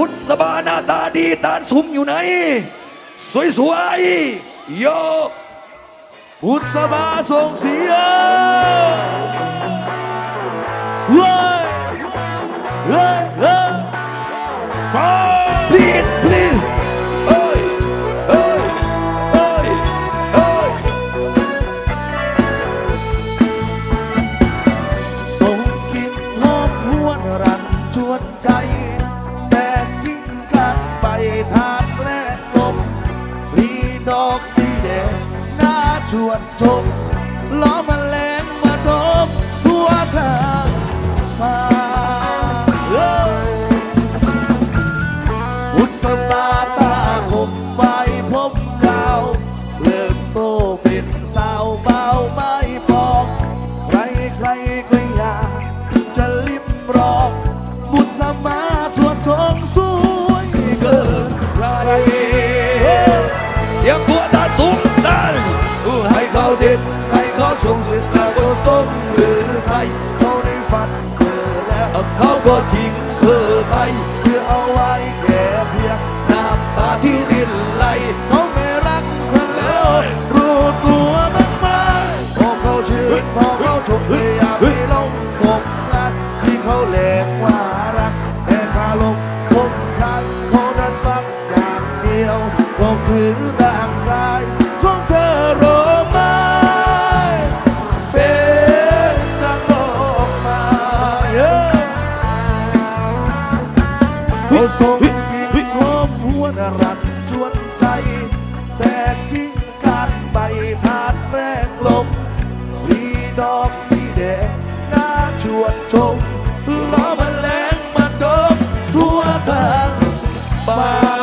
บุษบาหน้าตาดีตาสุมอยู่ไหน สวยๆโยบุษบาส่งเสียงเฮ้ยเฮ้ยเฮ้ยไป please please เอ้ยเอ้ยเอ้ยเอ้ยส่งกลินหอมหวนรันชวนใจ ดอกสีแดงน่าชวนชมล้อมแมลงมาดมทั่วทางมาบุษบาตาคมใบผมยาวเริ่มโตเป็นสาวเบาไม่ปอก ใครใครก็อยากจะลิมรองบุษมาสวนทรงส เขาเด็ดให้เขาชงเสร็จแล้วก็สมหรือไทยเขาได้ฝันเธอแล้วเขาก็ทิ้งเธอไปเพื่อเอาไว้แค่เพียงน้ำตาที่รินไหลเขาไม่รักเธอแล้วรู้ตัวบ้างไหมพอเขาชื่นพอเขาชมเลยอย่าไปหลงงมงานที่เขาแหลกว่ารักแต่คาลมคงทางเขานั้นบักอย่างเดียวก็คือร่าง วนรันชวนใจ แต่ทิ้งการไปทานแรงลมรีดอกสีแดงน่าชวนชมล้อมแมลงมาดมทั่วทางป่า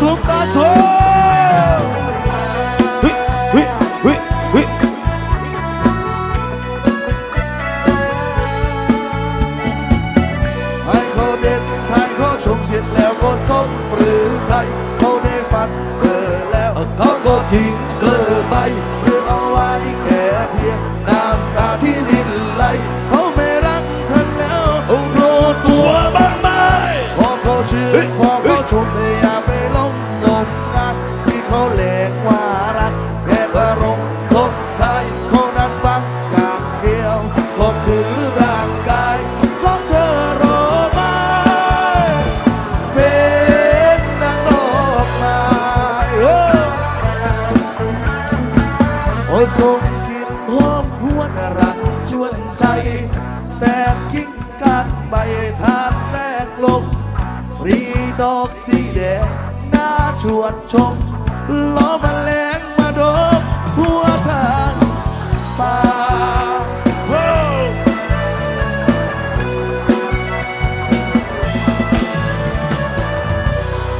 สุมตาสุมฮึฮึฮึฮึให้เขาเด็ดให้เขาชมเสร็จแล้วก็สมหรือไทยเขาได้ฝันเธอแล้วเขาก็ทิ้งเธอไปหรือเอาไว้แค่เพียงน้ำตาที่รินไหลเขาไม่รักเธอแล้วรู้ตัวบ้างไหมพอเขาชื่นพอเขาชมเโอ้ทรงคิดหอมหวนรักชวนใจ แต่กิ้งกานใบทานแรกลมรีดอกสีแดงน่าชวนชมล้อมแ